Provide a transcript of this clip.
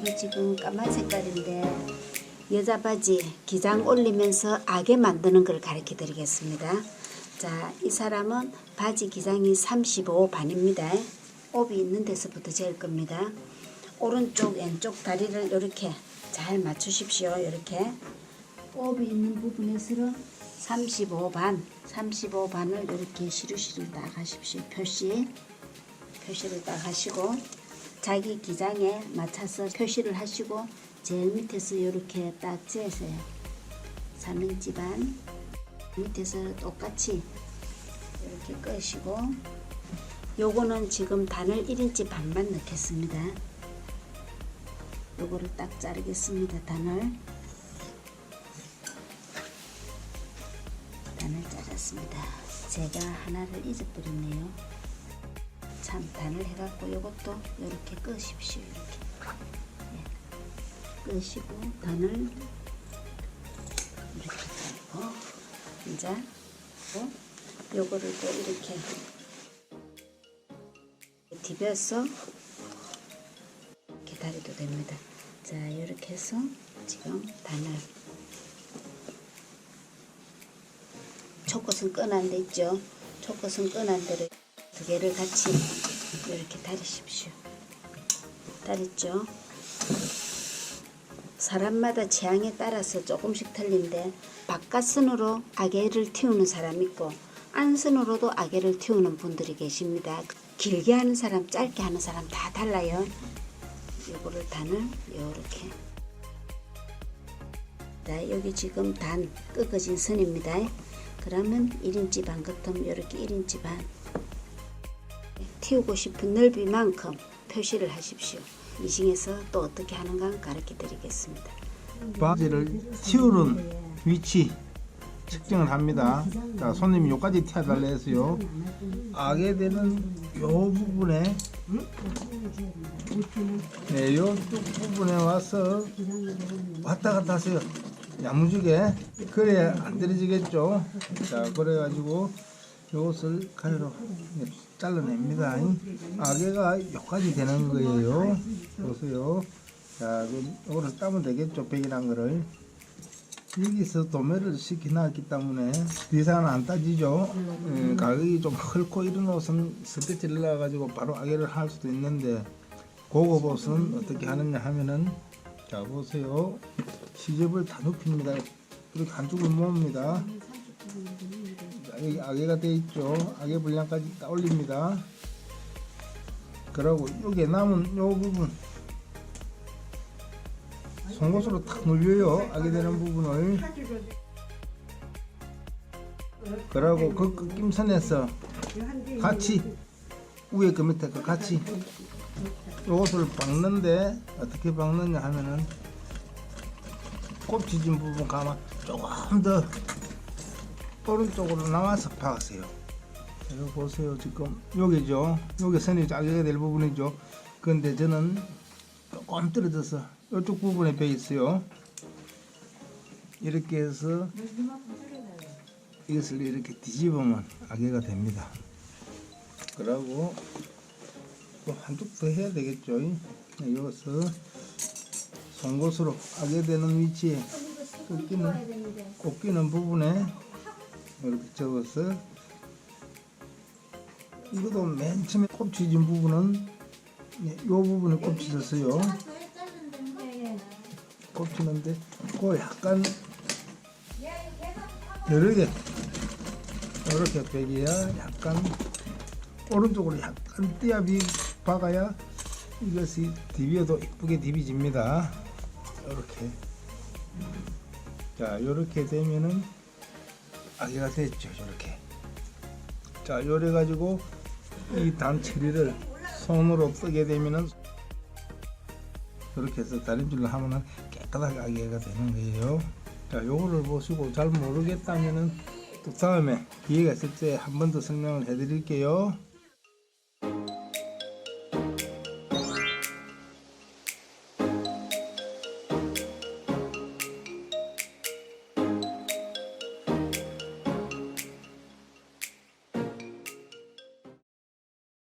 여기 지금 까만 색깔인데 여자 바지 기장 올리면서 악에 만드는 걸 가르쳐 드리겠습니다. 자, 이 사람은 바지 기장이 35 반입니다.帯있는 데서부터 재을 겁니다. 오른쪽 왼쪽 다리를 이렇게 잘 맞추십시오. 이렇게帯있는 부분에서는 35 반, 35 반을 이렇게 시루시루 딱 하십시오. 표시, 표시를 딱 하시고 자기 기장에 맞춰서 표시를 하시고 제일 밑에서 이렇게 딱 재세요. 3인치 반 밑에서 똑같이 이렇게 끄시고 요거는 지금 단을 1인치 반만 넣겠습니다. 요거를 딱 자르겠습니다. 단을 단을 잘랐습니다. 제가 하나를 잊어버렸네요. 참 단을 해갖고 요것도 이렇게 끄십시오. 이렇게 예. 끄시고 단을 이렇게 자르고 이제 어? 요거를 또 이렇게 디벼서 이렇게 다려도 됩니다. 자 이렇게 해서 지금 단을 초코선 끈한 데 있죠. 초코선 끈한 데를 두 개를 같이 이렇게 다리십시오. 다렸죠. 사람마다 취향에 따라서 조금씩 틀린데 바깥선으로 아개를 틔우는 사람 있고 안선으로도 아개를 틔우는 분들이 계십니다. 길게 하는 사람, 짧게 하는 사람 다 달라요. 요거를 단을 요렇게 자, 여기 지금 단 끄어진 선입니다. 그러면 1인치 반 같으면 이렇게 1인치 반 틔우고 싶은 넓이만큼 표시를 하십시오. 이 중에서 또 어떻게 하는가 가르쳐 드리겠습니다. 바지를 튀우는 위치 측정을 합니다. 자, 손님이 요까지 튀어달라 해서요. 악에 되는 요 부분에 네, 요쪽 부분에 와서 왔다 갔다 하세요. 야무지게 그래야 안 떨어지겠죠. 자, 그래가지고 요것을 가위로 잘라냅니다. 악에가 요까지 되는 거예요. 보세요. 자, 그럼 요거를 따면 되겠죠. 백이란 거를. 여기서 도매를 시켜놨기 때문에 비싼 안 따지죠. 예, 가격이 좀 헐고 이런 옷은 스티치를 넣어가지고 바로 악예를 할 수도 있는데 고급 옷은 어떻게 하느냐 하면은 자 보세요. 시접을 다 눕힙니다. 이렇게 한쪽을 모읍니다. 자, 여기 악예가 돼 있죠. 악예 분량까지 다 올립니다. 그러고 여기 남은 요 부분 송곳으로 탁 눌려요. 악이 되는 부분을. 그러고 그 끝김선에서 같이 위에 그 밑에 그 같이 요것을 박는데 어떻게 박느냐 하면은 꼽지진 부분 가만 조금 더 오른쪽으로 나와서 박으세요. 이거 보세요 지금 여기죠. 여기 선이 짜게 될 부분이죠. 근데 저는 조금 떨어져서 이쪽 부분에 배 있어요. 이렇게 해서 이것을 이렇게 뒤집으면 악예가 됩니다. 그러고 또 한쪽 더 해야 되겠죠. 네, 이것을 송곳으로 악예 되는 위치에 꺾이는 꺾이는 부분에 이렇게 접어서 이것도 맨 처음에 꼽치진 부분은 이 부분에 꼽치졌어요. 꼽치는데 그 약간 여러 개 이렇게 베기야 약간 오른쪽으로 약간 띠압이 박아야 이것이 디비어도 이쁘게 디비집니다. 이렇게 자 이렇게 되면은 아기가 됐죠 이렇게 자 요래 가지고 이 단처리를 손으로 뜨게 되면은 이렇게 해서 다림질을 하면은 깨끗하게 아기가 되는 거예요. 자, 요거를 보시고 잘 모르겠다면은 또 다음에 기회가 있을 때 한 번 더 설명을 해 드릴게요.